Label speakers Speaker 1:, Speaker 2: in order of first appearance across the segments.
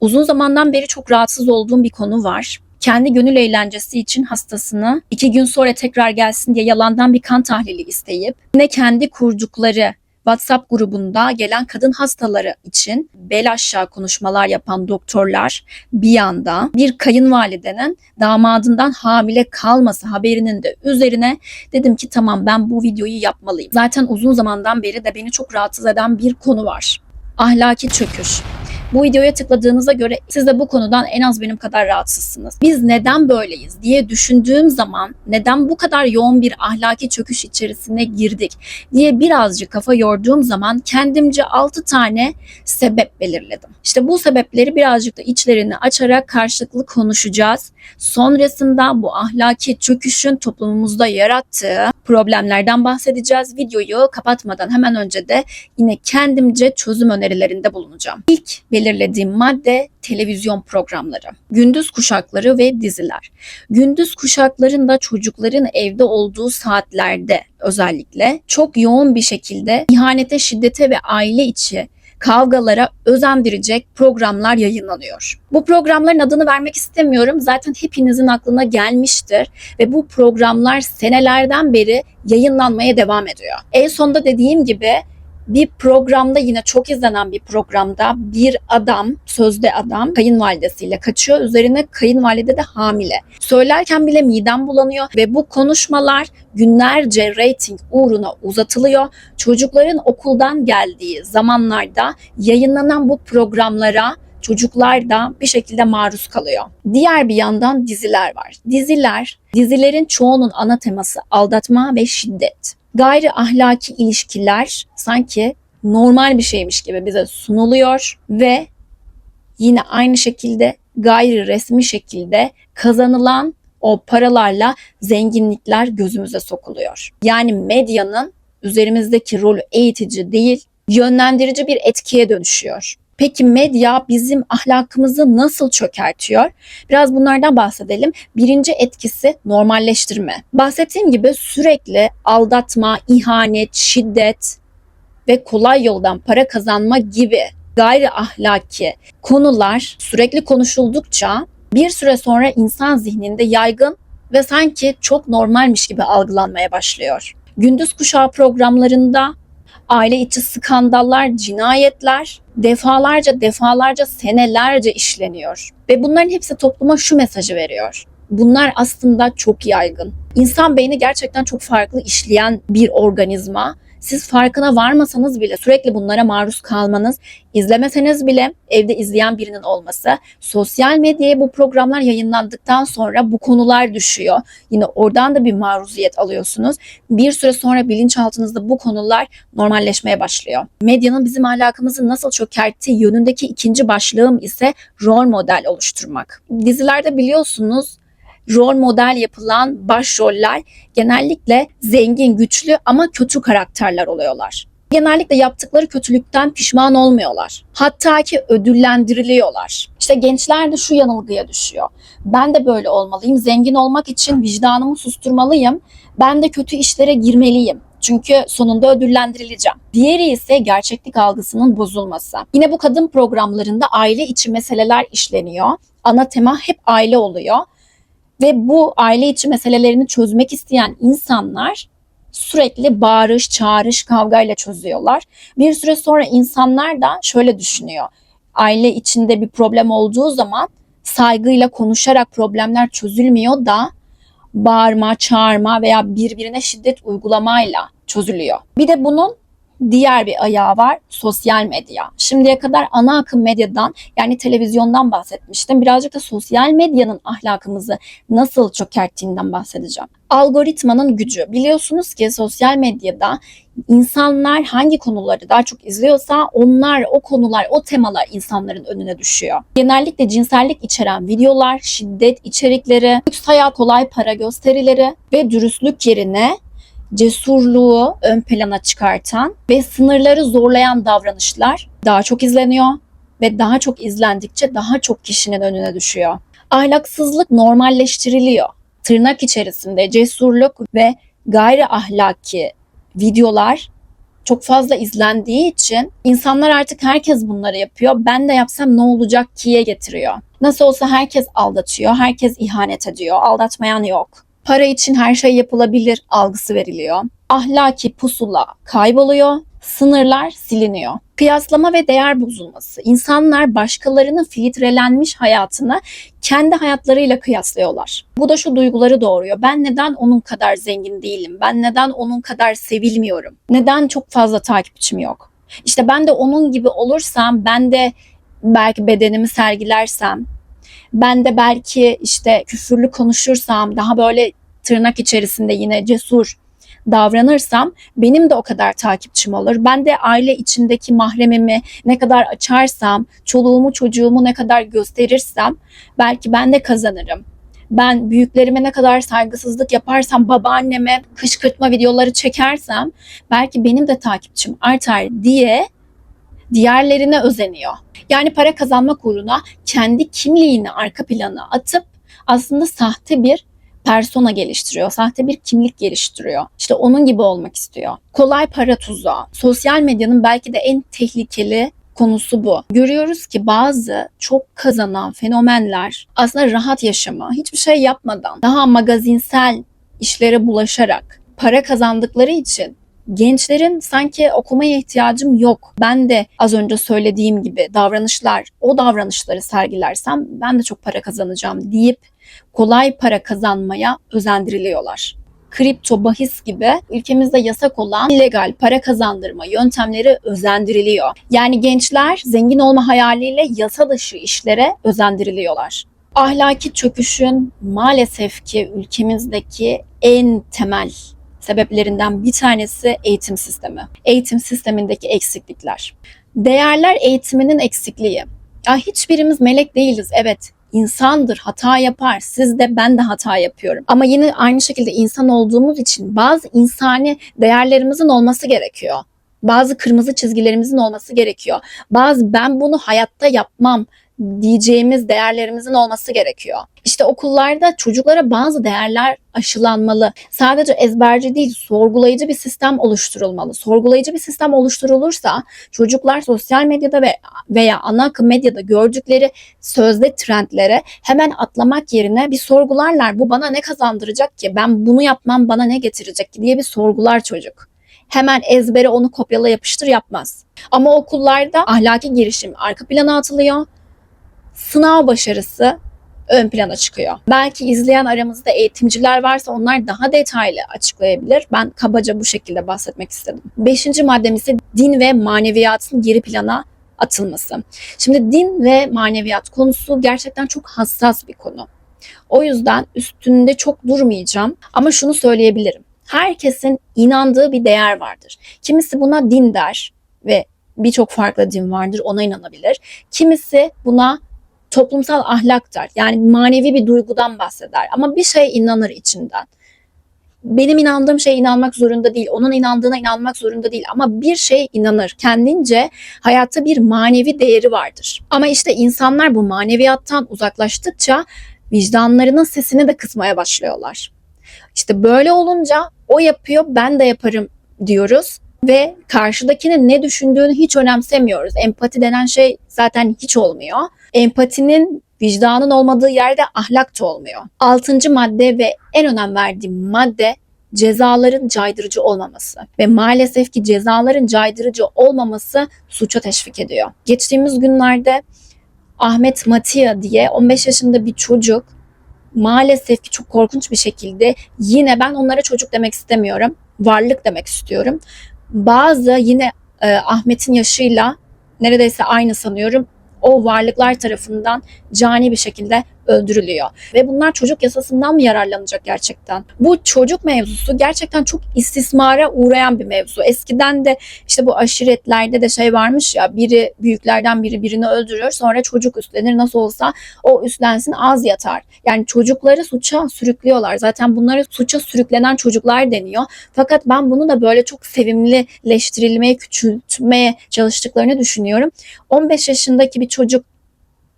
Speaker 1: Uzun zamandan beri çok rahatsız olduğum bir konu var. Kendi gönül eğlencesi için hastasını iki gün sonra tekrar gelsin diye yalandan bir kan tahlili isteyip ne kendi kurdukları WhatsApp grubunda gelen kadın hastaları için bel aşağı konuşmalar yapan doktorlar bir yanda bir kayınvalidenin damadından hamile kalması haberinin de üzerine dedim ki tamam ben bu videoyu yapmalıyım. Zaten uzun zamandan beri de beni çok rahatsız eden bir konu var. Ahlaki çöküş. Bu videoya tıkladığınıza göre siz de bu konudan en az benim kadar rahatsızsınız. Biz neden böyleyiz diye düşündüğüm zaman neden bu kadar yoğun bir ahlaki çöküş içerisine girdik diye birazcık kafa yorduğum zaman kendimce 6 tane sebep belirledim. İşte bu sebepleri birazcık da içlerini açarak karşılıklı konuşacağız. Sonrasında bu ahlaki çöküşün toplumumuzda yarattığı problemlerden bahsedeceğiz. Videoyu kapatmadan hemen önce de yine kendimce çözüm önerilerinde bulunacağım. İlk belirlediğim madde televizyon programları, gündüz kuşakları ve diziler. Gündüz kuşaklarında çocukların evde olduğu saatlerde özellikle çok yoğun bir şekilde ihanete, şiddete ve aile içi kavgalara özendirecek programlar yayınlanıyor. Bu programların adını vermek istemiyorum. Zaten hepinizin aklına gelmiştir ve bu programlar senelerden beri yayınlanmaya devam ediyor. En sonda dediğim gibi bir programda yine çok izlenen bir programda bir adam, sözde adam kayınvalidesiyle kaçıyor. Üzerine kayınvalide de hamile. Söylerken bile midem bulanıyor ve bu konuşmalar günlerce reyting uğruna uzatılıyor. Çocukların okuldan geldiği zamanlarda yayınlanan bu programlara çocuklar da bir şekilde maruz kalıyor. Diğer bir yandan diziler var. Diziler, dizilerin çoğunun ana teması aldatma ve şiddet gayri ahlaki ilişkiler sanki normal bir şeymiş gibi bize sunuluyor ve yine aynı şekilde gayri resmi şekilde kazanılan o paralarla zenginlikler gözümüze sokuluyor. Yani medyanın üzerimizdeki rolü eğitici değil, yönlendirici bir etkiye dönüşüyor. Peki medya bizim ahlakımızı nasıl çökertiyor? Biraz bunlardan bahsedelim. Birinci etkisi normalleştirme. Bahsettiğim gibi sürekli aldatma, ihanet, şiddet ve kolay yoldan para kazanma gibi gayri ahlaki konular sürekli konuşuldukça bir süre sonra insan zihninde yaygın ve sanki çok normalmiş gibi algılanmaya başlıyor. Gündüz kuşağı programlarında aile içi skandallar, cinayetler defalarca defalarca senelerce işleniyor. Ve bunların hepsi topluma şu mesajı veriyor. Bunlar aslında çok yaygın. İnsan beyni gerçekten çok farklı işleyen bir organizma siz farkına varmasanız bile sürekli bunlara maruz kalmanız, izlemeseniz bile evde izleyen birinin olması, sosyal medyaya bu programlar yayınlandıktan sonra bu konular düşüyor. Yine oradan da bir maruziyet alıyorsunuz. Bir süre sonra bilinçaltınızda bu konular normalleşmeye başlıyor. Medyanın bizim ahlakımızı nasıl çökerttiği yönündeki ikinci başlığım ise rol model oluşturmak. Dizilerde biliyorsunuz rol model yapılan başroller genellikle zengin, güçlü ama kötü karakterler oluyorlar. Genellikle yaptıkları kötülükten pişman olmuyorlar. Hatta ki ödüllendiriliyorlar. İşte gençler de şu yanılgıya düşüyor. Ben de böyle olmalıyım. Zengin olmak için vicdanımı susturmalıyım. Ben de kötü işlere girmeliyim. Çünkü sonunda ödüllendirileceğim. Diğeri ise gerçeklik algısının bozulması. Yine bu kadın programlarında aile içi meseleler işleniyor. Ana tema hep aile oluyor ve bu aile içi meselelerini çözmek isteyen insanlar sürekli bağırış, çağrış, kavgayla çözüyorlar. Bir süre sonra insanlar da şöyle düşünüyor. Aile içinde bir problem olduğu zaman saygıyla konuşarak problemler çözülmüyor da bağırma, çağırma veya birbirine şiddet uygulamayla çözülüyor. Bir de bunun diğer bir ayağı var sosyal medya. Şimdiye kadar ana akım medyadan yani televizyondan bahsetmiştim. Birazcık da sosyal medyanın ahlakımızı nasıl çökerttiğinden bahsedeceğim. Algoritmanın gücü. Biliyorsunuz ki sosyal medyada insanlar hangi konuları daha çok izliyorsa onlar o konular o temalar insanların önüne düşüyor. Genellikle cinsellik içeren videolar, şiddet içerikleri, lüks hayat, kolay para gösterileri ve dürüstlük yerine cesurluğu ön plana çıkartan ve sınırları zorlayan davranışlar daha çok izleniyor ve daha çok izlendikçe daha çok kişinin önüne düşüyor. Ahlaksızlık normalleştiriliyor. Tırnak içerisinde cesurluk ve gayri ahlaki videolar çok fazla izlendiği için insanlar artık herkes bunları yapıyor. Ben de yapsam ne olacak ki'ye getiriyor. Nasıl olsa herkes aldatıyor, herkes ihanet ediyor, aldatmayan yok. Para için her şey yapılabilir algısı veriliyor. Ahlaki pusula kayboluyor, sınırlar siliniyor. Kıyaslama ve değer bozulması. İnsanlar başkalarının filtrelenmiş hayatını kendi hayatlarıyla kıyaslıyorlar. Bu da şu duyguları doğuruyor. Ben neden onun kadar zengin değilim? Ben neden onun kadar sevilmiyorum? Neden çok fazla takipçim yok? İşte ben de onun gibi olursam, ben de belki bedenimi sergilersem, ben de belki işte küfürlü konuşursam, daha böyle tırnak içerisinde yine cesur davranırsam benim de o kadar takipçim olur. Ben de aile içindeki mahremimi ne kadar açarsam, çoluğumu çocuğumu ne kadar gösterirsem belki ben de kazanırım. Ben büyüklerime ne kadar saygısızlık yaparsam, babaanneme kışkırtma videoları çekersem belki benim de takipçim artar diye diğerlerine özeniyor. Yani para kazanmak uğruna kendi kimliğini arka plana atıp aslında sahte bir persona geliştiriyor. Sahte bir kimlik geliştiriyor. İşte onun gibi olmak istiyor. Kolay para tuzağı. Sosyal medyanın belki de en tehlikeli konusu bu. Görüyoruz ki bazı çok kazanan fenomenler aslında rahat yaşama, hiçbir şey yapmadan, daha magazinsel işlere bulaşarak para kazandıkları için gençlerin sanki okumaya ihtiyacım yok. Ben de az önce söylediğim gibi davranışlar, o davranışları sergilersem ben de çok para kazanacağım deyip kolay para kazanmaya özendiriliyorlar. Kripto, bahis gibi ülkemizde yasak olan illegal para kazandırma yöntemleri özendiriliyor. Yani gençler zengin olma hayaliyle yasa dışı işlere özendiriliyorlar. Ahlaki çöküşün maalesef ki ülkemizdeki en temel sebeplerinden bir tanesi eğitim sistemi. Eğitim sistemindeki eksiklikler. Değerler eğitiminin eksikliği. Ya hiçbirimiz melek değiliz evet insandır, hata yapar. Siz de ben de hata yapıyorum. Ama yine aynı şekilde insan olduğumuz için bazı insani değerlerimizin olması gerekiyor. Bazı kırmızı çizgilerimizin olması gerekiyor. Bazı ben bunu hayatta yapmam diyeceğimiz değerlerimizin olması gerekiyor. İşte okullarda çocuklara bazı değerler aşılanmalı. Sadece ezberci değil, sorgulayıcı bir sistem oluşturulmalı. Sorgulayıcı bir sistem oluşturulursa çocuklar sosyal medyada ve veya ana akım medyada gördükleri sözde trendlere hemen atlamak yerine bir sorgularlar. Bu bana ne kazandıracak ki? Ben bunu yapmam bana ne getirecek ki diye bir sorgular çocuk hemen ezbere onu kopyala yapıştır yapmaz. Ama okullarda ahlaki girişim arka plana atılıyor sınav başarısı ön plana çıkıyor. Belki izleyen aramızda eğitimciler varsa onlar daha detaylı açıklayabilir. Ben kabaca bu şekilde bahsetmek istedim. Beşinci maddem ise din ve maneviyatın geri plana atılması. Şimdi din ve maneviyat konusu gerçekten çok hassas bir konu. O yüzden üstünde çok durmayacağım ama şunu söyleyebilirim. Herkesin inandığı bir değer vardır. Kimisi buna din der ve birçok farklı din vardır ona inanabilir. Kimisi buna toplumsal ahlaktır. Yani manevi bir duygudan bahseder ama bir şey inanır içinden. Benim inandığım şeye inanmak zorunda değil, onun inandığına inanmak zorunda değil ama bir şey inanır. Kendince hayatta bir manevi değeri vardır. Ama işte insanlar bu maneviyattan uzaklaştıkça vicdanlarının sesini de kısmaya başlıyorlar. İşte böyle olunca o yapıyor ben de yaparım diyoruz ve karşıdakinin ne düşündüğünü hiç önemsemiyoruz. Empati denen şey zaten hiç olmuyor. Empatinin vicdanın olmadığı yerde ahlak da olmuyor. Altıncı madde ve en önem verdiğim madde cezaların caydırıcı olmaması ve maalesef ki cezaların caydırıcı olmaması suça teşvik ediyor. Geçtiğimiz günlerde Ahmet Matia diye 15 yaşında bir çocuk maalesef ki çok korkunç bir şekilde yine ben onlara çocuk demek istemiyorum. Varlık demek istiyorum. Bazı yine e, Ahmet'in yaşıyla neredeyse aynı sanıyorum o varlıklar tarafından cani bir şekilde öldürülüyor. Ve bunlar çocuk yasasından mı yararlanacak gerçekten? Bu çocuk mevzusu gerçekten çok istismara uğrayan bir mevzu. Eskiden de işte bu aşiretlerde de şey varmış ya biri büyüklerden biri birini öldürür sonra çocuk üstlenir nasıl olsa o üstlensin az yatar. Yani çocukları suça sürüklüyorlar. Zaten bunları suça sürüklenen çocuklar deniyor. Fakat ben bunu da böyle çok sevimlileştirilmeye, küçültmeye çalıştıklarını düşünüyorum. 15 yaşındaki bir çocuk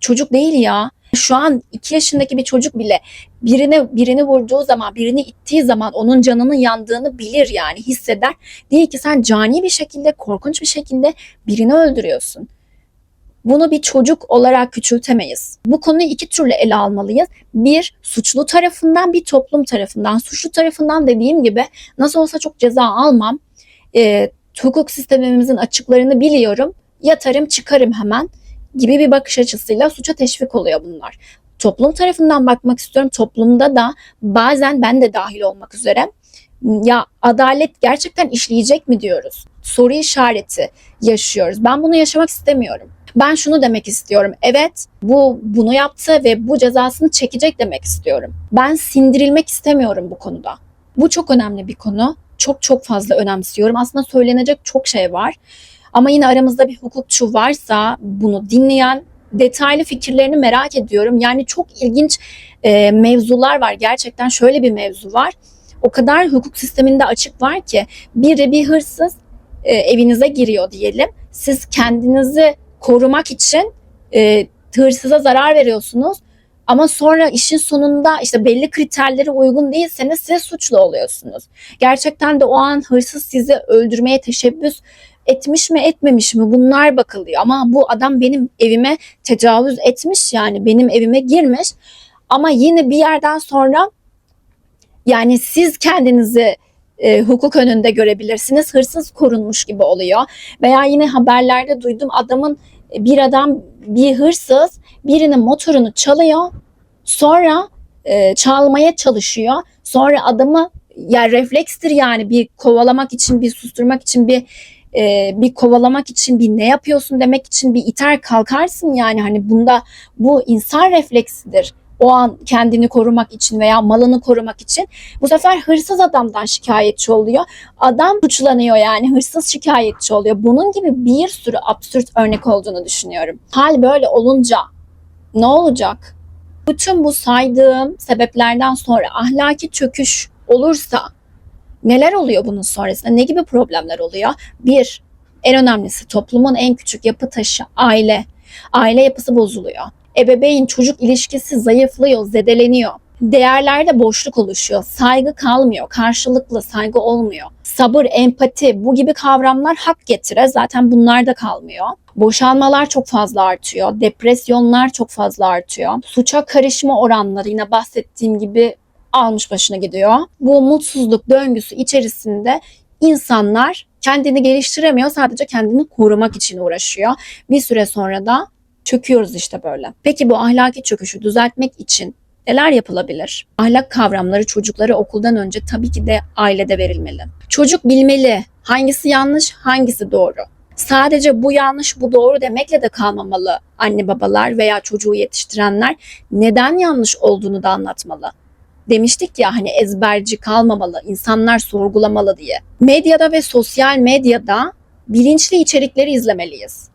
Speaker 1: çocuk değil ya Şu an 2 yaşındaki bir çocuk bile birine birini vurduğu zaman, birini ittiği zaman onun canının yandığını bilir yani hisseder. Değil ki sen cani bir şekilde, korkunç bir şekilde birini öldürüyorsun. Bunu bir çocuk olarak küçültemeyiz. Bu konuyu iki türlü ele almalıyız. Bir, suçlu tarafından, bir toplum tarafından. Suçlu tarafından dediğim gibi nasıl olsa çok ceza almam. E, hukuk sistemimizin açıklarını biliyorum. Yatarım çıkarım hemen gibi bir bakış açısıyla suça teşvik oluyor bunlar. Toplum tarafından bakmak istiyorum. Toplumda da bazen ben de dahil olmak üzere ya adalet gerçekten işleyecek mi diyoruz. Soru işareti yaşıyoruz. Ben bunu yaşamak istemiyorum. Ben şunu demek istiyorum. Evet bu bunu yaptı ve bu cezasını çekecek demek istiyorum. Ben sindirilmek istemiyorum bu konuda. Bu çok önemli bir konu. Çok çok fazla önemsiyorum. Aslında söylenecek çok şey var. Ama yine aramızda bir hukukçu varsa bunu dinleyen detaylı fikirlerini merak ediyorum. Yani çok ilginç e, mevzular var. Gerçekten şöyle bir mevzu var. O kadar hukuk sisteminde açık var ki biri bir hırsız e, evinize giriyor diyelim. Siz kendinizi korumak için e, hırsıza zarar veriyorsunuz. Ama sonra işin sonunda işte belli kriterlere uygun değilseniz siz suçlu oluyorsunuz. Gerçekten de o an hırsız sizi öldürmeye teşebbüs etmiş mi etmemiş mi bunlar bakılıyor. Ama bu adam benim evime tecavüz etmiş yani benim evime girmiş. Ama yine bir yerden sonra yani siz kendinizi e, hukuk önünde görebilirsiniz. Hırsız korunmuş gibi oluyor. Veya yine haberlerde duydum adamın bir adam bir hırsız birinin motorunu çalıyor. Sonra e, çalmaya çalışıyor. Sonra adamı ya reflekstir yani bir kovalamak için bir susturmak için bir e, bir kovalamak için bir ne yapıyorsun demek için bir iter kalkarsın yani hani bunda bu insan refleksidir o an kendini korumak için veya malını korumak için bu sefer hırsız adamdan şikayetçi oluyor. Adam suçlanıyor yani hırsız şikayetçi oluyor. Bunun gibi bir sürü absürt örnek olduğunu düşünüyorum. Hal böyle olunca ne olacak? Bütün bu saydığım sebeplerden sonra ahlaki çöküş olursa neler oluyor bunun sonrasında? Ne gibi problemler oluyor? Bir, en önemlisi toplumun en küçük yapı taşı aile. Aile yapısı bozuluyor ebeveyn çocuk ilişkisi zayıflıyor, zedeleniyor. Değerlerde boşluk oluşuyor. Saygı kalmıyor. Karşılıklı saygı olmuyor. Sabır, empati bu gibi kavramlar hak getire. Zaten bunlar da kalmıyor. Boşanmalar çok fazla artıyor. Depresyonlar çok fazla artıyor. Suça karışma oranları yine bahsettiğim gibi almış başına gidiyor. Bu mutsuzluk döngüsü içerisinde insanlar kendini geliştiremiyor. Sadece kendini korumak için uğraşıyor. Bir süre sonra da çöküyoruz işte böyle. Peki bu ahlaki çöküşü düzeltmek için neler yapılabilir? Ahlak kavramları çocuklara okuldan önce tabii ki de ailede verilmeli. Çocuk bilmeli hangisi yanlış, hangisi doğru. Sadece bu yanlış, bu doğru demekle de kalmamalı anne babalar veya çocuğu yetiştirenler. Neden yanlış olduğunu da anlatmalı. Demiştik ya hani ezberci kalmamalı, insanlar sorgulamalı diye. Medyada ve sosyal medyada bilinçli içerikleri izlemeliyiz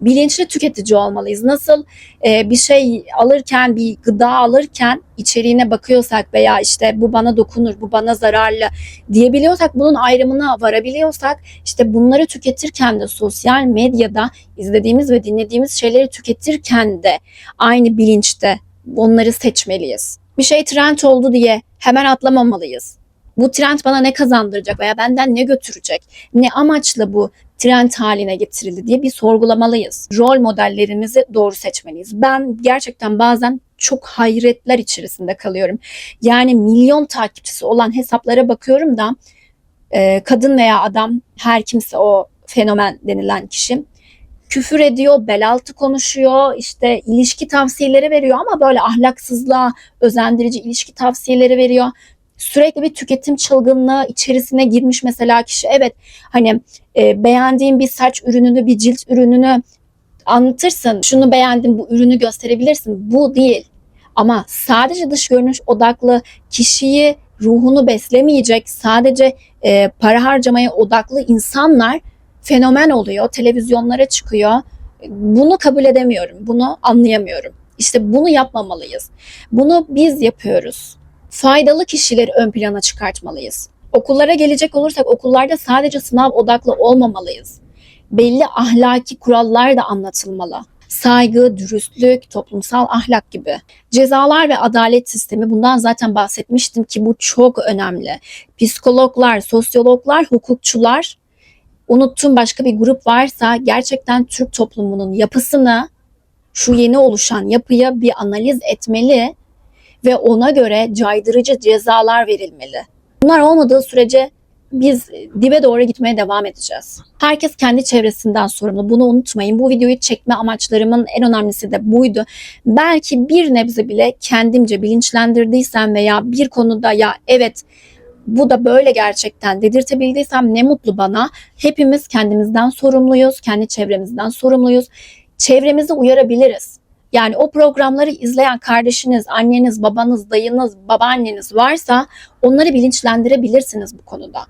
Speaker 1: bilinçli tüketici olmalıyız. Nasıl e, bir şey alırken, bir gıda alırken içeriğine bakıyorsak veya işte bu bana dokunur, bu bana zararlı diyebiliyorsak, bunun ayrımına varabiliyorsak işte bunları tüketirken de sosyal medyada izlediğimiz ve dinlediğimiz şeyleri tüketirken de aynı bilinçte onları seçmeliyiz. Bir şey trend oldu diye hemen atlamamalıyız. Bu trend bana ne kazandıracak veya benden ne götürecek? Ne amaçla bu trend haline getirildi diye bir sorgulamalıyız. Rol modellerimizi doğru seçmeliyiz. Ben gerçekten bazen çok hayretler içerisinde kalıyorum. Yani milyon takipçisi olan hesaplara bakıyorum da e, kadın veya adam her kimse o fenomen denilen kişi küfür ediyor, bel altı konuşuyor, işte ilişki tavsiyeleri veriyor ama böyle ahlaksızlığa özendirici ilişki tavsiyeleri veriyor sürekli bir tüketim çılgınlığı içerisine girmiş mesela kişi. Evet hani e, beğendiğin bir saç ürününü, bir cilt ürününü anlatırsın. Şunu beğendim, bu ürünü gösterebilirsin. Bu değil. Ama sadece dış görünüş odaklı kişiyi ruhunu beslemeyecek sadece e, para harcamaya odaklı insanlar fenomen oluyor. Televizyonlara çıkıyor. Bunu kabul edemiyorum. Bunu anlayamıyorum. İşte bunu yapmamalıyız. Bunu biz yapıyoruz faydalı kişileri ön plana çıkartmalıyız. Okullara gelecek olursak okullarda sadece sınav odaklı olmamalıyız. Belli ahlaki kurallar da anlatılmalı. saygı, dürüstlük, toplumsal ahlak gibi. Cezalar ve adalet sistemi bundan zaten bahsetmiştim ki bu çok önemli. Psikologlar, sosyologlar, hukukçular, unuttuğum başka bir grup varsa gerçekten Türk toplumunun yapısını, şu yeni oluşan yapıyı bir analiz etmeli ve ona göre caydırıcı cezalar verilmeli. Bunlar olmadığı sürece biz dibe doğru gitmeye devam edeceğiz. Herkes kendi çevresinden sorumlu. Bunu unutmayın. Bu videoyu çekme amaçlarımın en önemlisi de buydu. Belki bir nebze bile kendimce bilinçlendirdiysem veya bir konuda ya evet bu da böyle gerçekten dedirtebildiysem ne mutlu bana. Hepimiz kendimizden sorumluyuz, kendi çevremizden sorumluyuz. Çevremizi uyarabiliriz. Yani o programları izleyen kardeşiniz, anneniz, babanız, dayınız, babaanneniz varsa onları bilinçlendirebilirsiniz bu konuda.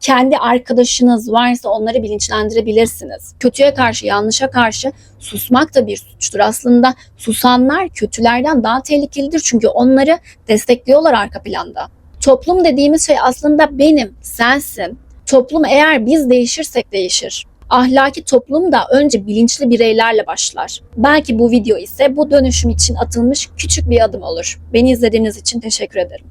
Speaker 1: Kendi arkadaşınız varsa onları bilinçlendirebilirsiniz. Kötüye karşı, yanlışa karşı susmak da bir suçtur. Aslında susanlar kötülerden daha tehlikelidir çünkü onları destekliyorlar arka planda. Toplum dediğimiz şey aslında benim, sensin. Toplum eğer biz değişirsek değişir. Ahlaki toplum da önce bilinçli bireylerle başlar. Belki bu video ise bu dönüşüm için atılmış küçük bir adım olur. Beni izlediğiniz için teşekkür ederim.